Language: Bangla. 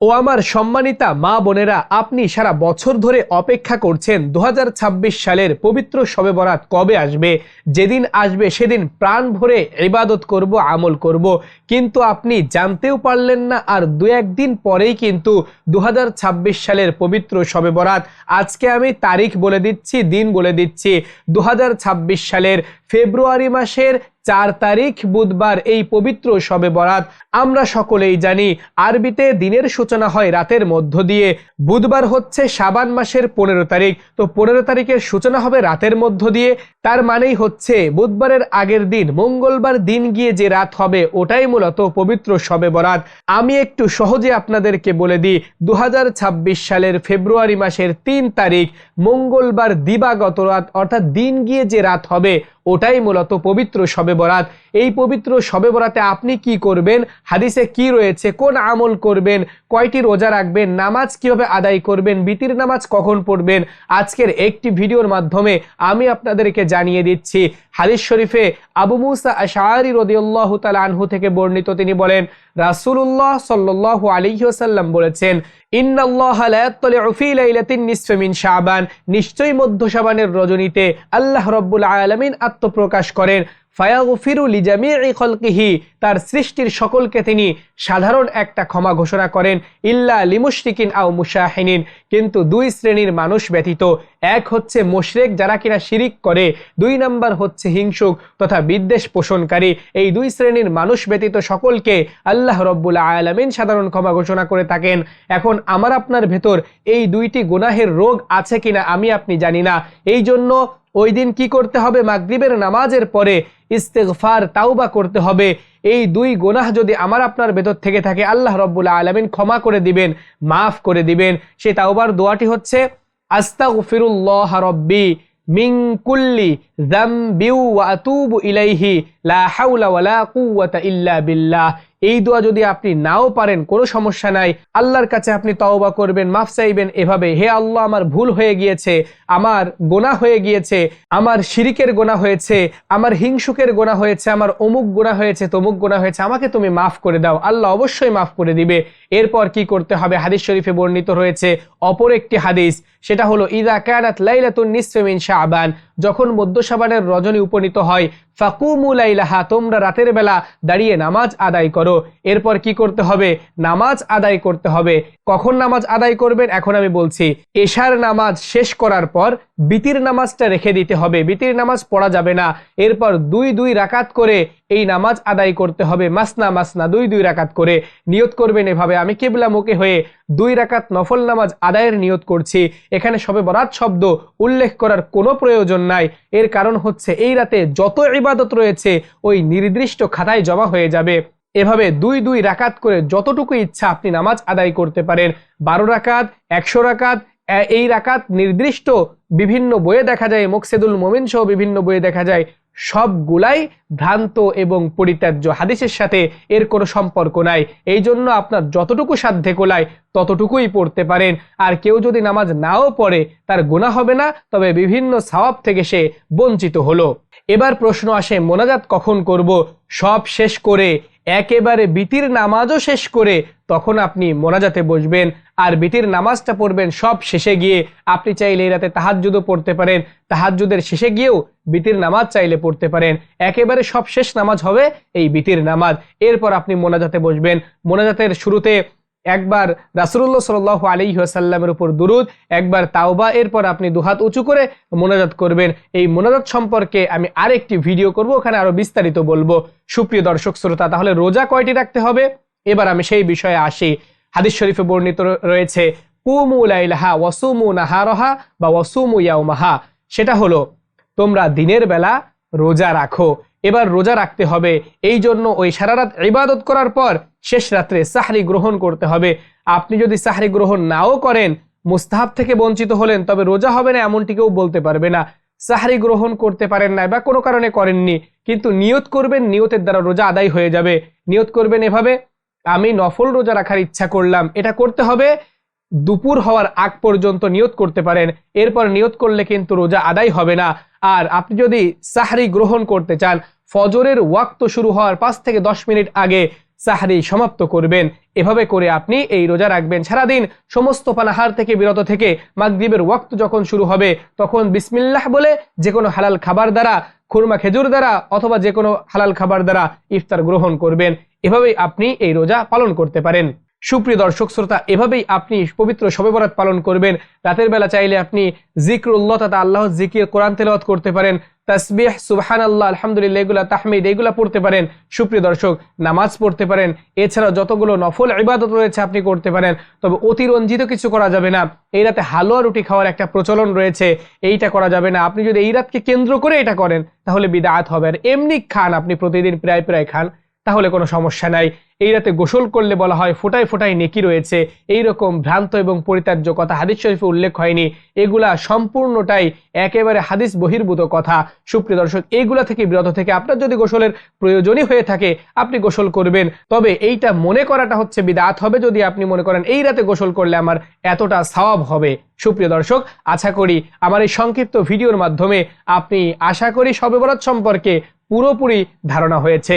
ও আমার সম্মানিতা মা বোনেরা, আপনি সারা বছর ধরে অপেক্ষা করছেন দুহাজার ছাব্বিশ সালের পবিত্র শবে বরাত কবে আসবে? যেদিন আসবে সেদিন প্রাণ ভরে ইবাদত করব, আমল করব। কিন্তু আপনি জানতেও পারলেন না আর দু একদিন পরেই কিন্তু দু হাজার ছাব্বিশ সালের পবিত্র শবে বরাত। আজকে আমি তারিখ বলে দিচ্ছি, দিন বলে দিচ্ছি। দুহাজার ছাব্বিশ সালের ফেব্রুয়ারি মাসের চার তারিখ, বুধবার এই পবিত্র শবে বরাত। আমরা সকলেই জানি, আরবিতে দিনের সূচনা হয় রাতের মধ্য দিয়ে। বুধবার হচ্ছে সাবান মাসের পনেরো তারিখ। তো পনেরো তারিখের সূচনা হবে রাতের মধ্য দিয়ে। তার মানেই হচ্ছে বুধবারের আগের দিন, মঙ্গলবার দিন গিয়ে যে রাত হবে, ওটাই মূলত পবিত্র শবে বরাত। আমি একটু সহজে আপনাদেরকে বলে দিই দু হাজার ছাব্বিশ সালের ফেব্রুয়ারি মাসের তিন তারিখ, মঙ্গলবার দিবাগত রাত, অর্থাৎ দিন গিয়ে যে রাত হবে ওটাই মূলত পবিত্র শবে বরাত। এই পবিত্র শবে বরাতে আপনি কি করবেন? হাদিসে কি রয়েছে? কোন আমল করবেন? কয়টি রোজা রাখবেন? নামাজ কীভাবে আদায় করবেন? বিতির নামাজ কখন পড়বেন? আজকের একটি ভিডিওর মাধ্যমে আমি আপনাদেরকে জানিয়ে দিচ্ছি, হাদিস শরীফে আবু মুসা আশারি রদিউল্লাহ তালা আনহু থেকে বর্ণিত তিনি বলেন রাসুল্লাহ সাল্লাহ আলিহাসাল্লাম বলেছেন নিশ্চয়ই মধ্য সাবানের রজনীতে আল্লাহ রব্বুল আলমিন আত্মপ্রকাশ করেন। ফায়াগফিরু লিজামিই খলকিহি, তার সৃষ্টির সকলকে তিনি সাধারণ একটা ক্ষমা ঘোষণা করেন, ইল্লা লিমুশরিকিন আও মুশাহিনিন। কিন্তু দুই শ্রেণির মানুষ ব্যতীত, এক হচ্ছে মোশরেক যারা কিনা শিরিক করে, দুই নাম্বার হচ্ছে হিংসুক তথা বিদ্বেষ পোষণকারী। এই দুই শ্রেণির মানুষ ব্যতীত সকলকে আল্লাহ রব্বুল আলামিন সাধারণ ক্ষমা ঘোষণা করে থাকেন। এখন আমার আপনার ভেতর এই দুইটি গুনাহের রোগ আছে কিনা আমি আপনি জানি না। এই জন্য ওই দিন কি করতে হবে? মাগরিবের নামাজের পরে ইস্তেগফার, তাওবা করতে হবে। এই দুই গোনাহ যদি আমার আপনার ভেতর থেকে থাকে, আল্লাহ রব্বুল আলমিন ক্ষমা করে দিবেন, মাফ করে দিবেন। সেই তাওবার দোয়াটি হচ্ছে আস্তা আস্তাগফিরুল্লাহ রব্বি মিং কুল্লি ইলাইহি লা ওয়ালা কুওয়াতা ইল্লা বিল্লাহ। এই দোয়া যদি আপনি নাও পারেন, কোনো সমস্যা নাই। আল্লাহর কাছে আপনি তওবা করবেন, মাফ চাইবেন এভাবে। হে আল্লাহ, আমার ভুল হয়ে গিয়েছে, আমার গোনা হয়ে গিয়েছে, আমার শিরিকের গোনা হয়েছে, আমার হিংসুকের গোনা হয়েছে, আমার অমুক গোনা হয়েছে, তমুক গোনা হয়েছে, আমাকে তুমি মাফ করে দাও। আল্লাহ অবশ্যই মাফ করে দিবে। এরপর কি করতে হবে? হাদিস শরীফে বর্ণিত রয়েছে অপর একটি হাদিস, সেটা হলো, ইদা কানাত লাইলাতুন নিসফে মিন শাবান। যখন মধ্য সাবানের রজনী উপনীত হয় ফাকুমুলাইলাহা তোমরা রাতের বেলা দাঁড়িয়ে নামাজ আদায় করো। এরপর কি করতে হবে? নামাজ আদায় করতে হবে। কখন নামাজ আদায় করবেন? এখন আমি বলছি, এশার নামাজ শেষ করার পর বিতির নামাজটা রেখে দিতে হবে। বিতির নামাজ পড়া যাবে না। এরপর দুই দুই রাকাত করে এই নামাজ আদায় করতে হবে। মাসনা মাসনা, দুই দুই রাকাত করে। নিয়ত করবেন এভাবে। আমি কেবলা মুখে হয়ে দুই রাকাত নফল নামাজ আদায়ের নিয়ত করছি। এখানে সবে বরাত শব্দ উল্লেখ করার কোনো প্রয়োজন নাই। এর কারণ হচ্ছে এই রাতে যত ইবাদত রয়েছে, ওই নির্দিষ্ট খাতায় জমা হয়ে যাবে। এভাবে দুই দুই রাকাত করে যতটুকু ইচ্ছা আপনি নামাজ আদায় করতে পারেন। বারো রাকাত, একশো রাকাত এই রাকাত নির্দিষ্ট বিভিন্ন বইয়ে দেখা যায়, মোকসেদুল মোমিন সহ বিভিন্ন বইয়ে দেখা যায়। সবগুলাই ভ্রান্ত এবং পরিত্যাজ্য হাদিসের সাথে এর কোনো সম্পর্ক নাই। এই জন্য আপনার যতটুকু সাধ্যে কোলায়, ততটুকুই পড়তে পারেন। আর কেউ যদি নামাজ নাও পড়ে, তার গুণা হবে না, তবে বিভিন্ন সওয়াব থেকে সে বঞ্চিত হলো। এবার প্রশ্ন আসে, মোনাজাত কখন করব? সব শেষ করে, একেবারে বিতির নামাজও শেষ করে, তখন আপনি মোনাজাতে বসবেন। আর বিতির নামাজটা পড়বেন সব শেষে গিয়ে, আপনি চাইলে এই রাতে তাহাজুদও পড়তে পারেন। তাহাজুদের শেষে গিয়েও বিতির নামাজ চাইলে পড়তে পারেন। একেবারে সব শেষ নামাজ হবে এই বিতির নামাজ। এরপর আপনি মোনাজাতে বসবেন। মোনাজাতের শুরুতে একবার রাসুল্লাহ সাল আলী সাল্লামের উপর দুরুদ, একবার তাওবা, এরপর আপনি দুহাত উঁচু করে মোনাজাত করবেন। এই মোনাজাত সম্পর্কে আমি আরেকটি ভিডিও করব, ওখানে আরও বিস্তারিত বলব। সুপ্রিয় দর্শক, শ্রোতা, তাহলে রোজা কয়টি রাখতে হবে? এবার আমি সেই বিষয়ে আসি। হাদিস শরীফে বর্ণিত রয়েছে, কুমু লাইলাহা ওয়াসুমু নাহারহা বা ওয়াসুমু ইয়াউমাহা। সেটা হলো, তোমরা দিনের বেলা রোজা রাখো। এবার রোজা রাখতে হবে। এই জন্য ওই সারা রাত ইবাদত করার পর শেষ রাত্রে সাহরি গ্রহণ করতে হবে। আপনি যদি সাহরি গ্রহণ নাও করেন, মুস্তাহাব থেকে বঞ্চিত হলেন, তবে রোজা হবে না এমনটি কেউ বলতে পারবে না। সাহারি গ্রহণ করতে পারেন না বা কোনো কারণে করেননি, কিন্তু নিয়ত করবেন, নিয়তের দ্বারা রোজা আদায় হয়ে যাবে। নিয়ত করবেন এভাবে, আমি নফল রোজা রাখার ইচ্ছা করলাম, এটা করতে হবে। দুপুর হওয়ার আগ পর্যন্ত নিয়ত করতে পারেন। এরপর নিয়ত করলে কিন্তু রোজা আদায় হবে না। আর আপনি যদি সাহারি গ্রহণ করতে চান, ফজরের ওয়াক্ত শুরু হওয়ার পাঁচ থেকে দশ মিনিট আগে সাহারি সমাপ্ত করবেন। এভাবে করে আপনি এই রোজা রাখবেন। সারাদিন সমস্ত পানাহার থেকে বিরত থেকে মাগরিবের ওয়াক্ত যখন শুরু হবে, তখন বিসমিল্লাহ বলে যে কোনো হালাল খাবার দ্বারা, খুরমা খেজুর দ্বারা অথবা যে কোনো হালাল খাবার দ্বারা ইফতার গ্রহণ করবেন। এভাবেই আপনি এই রোজা পালন করতে পারেন। সুপ্রিয় দর্শক শ্রোতা, এভাবেই আপনি পবিত্র শবে বরাত পালন করবেন। রাতের বেলা চাইলে আপনি জিক্রুল্লাহ তথা আল্লাহ জিকির, কোরআন তেলাওয়াত করতে পারেন। তাসবিহ সুবহান আল্লাহ আলহামদুলিল্লাহ, এগুলা তাহমিদ, এগুলা পড়তে পারেন। সুপ্রিয় দর্শক, নামাজ পড়তে পারেন। এছাড়া যতগুলো নফল ইবাদত রয়েছে আপনি করতে পারেন। তবে অতিরঞ্জিত কিছু করা যাবে না। এই রাতে হালুয়া রুটি খাওয়ার একটা প্রচলন রয়েছে। এইটা করা যাবে না। আপনি যদি এই রাতকে কেন্দ্র করে এটা করেন, তাহলে বিদাত হবে। আর এমনি খান আপনি প্রতিদিন, প্রায় প্রায় খান। তাহলে কোনো সমস্যা নাই। এই রাতে গোসল করলে বলা হয় ফোটায় ফোটায় নেকি রয়েছে। এই রকম ভ্রান্ত এবং পরিত্যাজ্য কথা হাদিস শরীফে উল্লেখ হয়নি। এগুলা সম্পূর্ণটাই একেবারে হাদিস বহির্ভূত কথা। সুপ্রিয় দর্শক, এইগুলা থেকে বিরত থেকে আপনার যদি গোসলের প্রয়োজনই হয়ে থাকে, আপনি গোসল করবেন। তবে এইটা মনে করাটা হচ্ছে বিদাত হবে যদি আপনি মনে করেন, এই রাতে গোসল করলে আমার এতটা সওয়াব হবে। সুপ্রিয় দর্শক, আশা করি আমার এই সংক্ষিপ্ত ভিডিওর মাধ্যমে আপনি আশা করি সবে সম্পর্কে পুরোপুরি ধারণা হয়েছে।